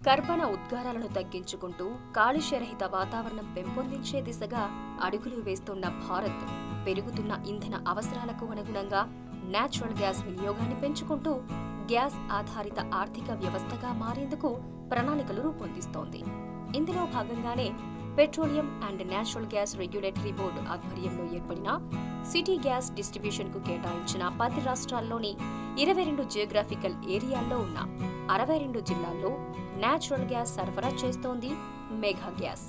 కర్బన ఉద్గారాలను తగ్గించుకుంటూ కాలుష్యరహిత వాతావరణం పెంపొందించే దిశగా అడుగులు వేస్తున్న భారత్ పెరుగుతున్న ఇంధన అవసరాలకు అనుగుణంగా నేచురల్ గ్యాస్ వినియోగాన్ని పెంచుకుంటూ గ్యాస్ ఆధారిత ఆర్థిక వ్యవస్థగా మారేందుకు ప్రణాళికలు రూపొందిస్తోంది. ఇందులో భాగంగానే petroleum and natural gas regulatory board ఆధ్వర్యంలో ఏర్పడిన సిటీ గ్యాస్ డిస్ట్రిబ్యూషన్కు కేటాయించిన పది రాష్ట్రాల్లోని ఇరవై రెండు జియోగ్రాఫికల్ ఏరియాల్లో ఉన్న అరవై రెండు జిల్లాల్లో న్యాచురల్ గ్యాస్ సరఫరా చేస్తోంది మెగా గ్యాస్.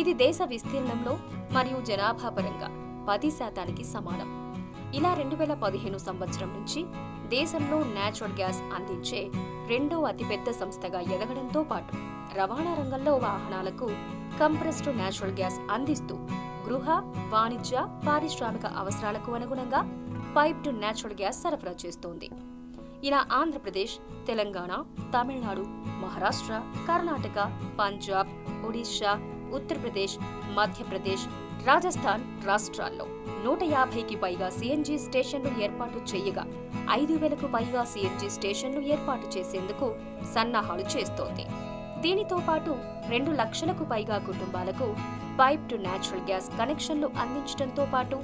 ఇది దేశ విస్తీర్ణంలో మరియు జనాభా పరంగా పది శాతానికి సమానం. ఇలా రెండు వేల పదిహేను సంవత్సరం నుంచి దేశంలో న్యాచురల్ గ్యాస్ అందించే రెండో అతిపెద్ద సంస్థగా ఎదగడంతో పాటు రవాణా రంగంలో వాహనాలకు కంప్రెస్డ్ న్యాచురల్ గ్యాస్ అందిస్తూ గృహ వాణిజ్య పారిశ్రామిక అవసరాలకు అనుగుణంగా పైప్డ్ న్యాచురల్ గ్యాస్ సరఫరా చేస్తోంది. ఇలా ఆంధ్రప్రదేశ్ తెలంగాణ తమిళనాడు మహారాష్ట్ర కర్ణాటక పంజాబ్ ఒడిశా ఉత్తరప్రదేశ్ మధ్యప్రదేశ్ రాజస్థాన్ రాష్ట్రాల్లో నూట యాభైకి పైగా సిఎన్జి స్టేషన్లు ఏర్పాటు చేయగా ఐదు వేలకు పైగా సిఎన్జి స్టేషన్లు ఏర్పాటు చేసేందుకు సన్నాహాలు చేస్తోంది. దీనితో పాటు రెండు లక్షలకు పైగా కుటుంబాలకు పైప్ టు న్యాచురల్ గ్యాస్ కనెక్షన్లు అందించడంతో పాటు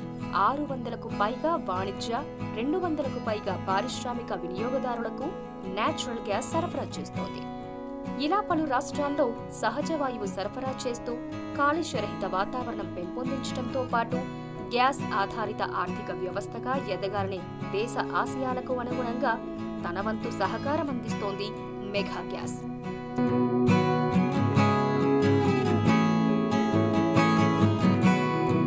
ఆరు వందలకు పైగా వాణిజ్య రెండు వందలకు పైగా పారిశ్రామిక వినియోగదారులకు నేచురల్ గ్యాస్ సరఫరా చేస్తోంది. ఇలా పలు రాష్ట్రాల్లో సహజ వాయువు సరఫరా చేస్తూ కాలుష్యరహిత వాతావరణం పెంపొందించడంతో పాటు గ్యాస్ ఆధారిత ఆర్థిక వ్యవస్థగా ఎదగాలనే దేశ ఆశయాలకు అనుగుణంగా తన వంతు సహకారం అందిస్తోంది మెగా గ్యాస్.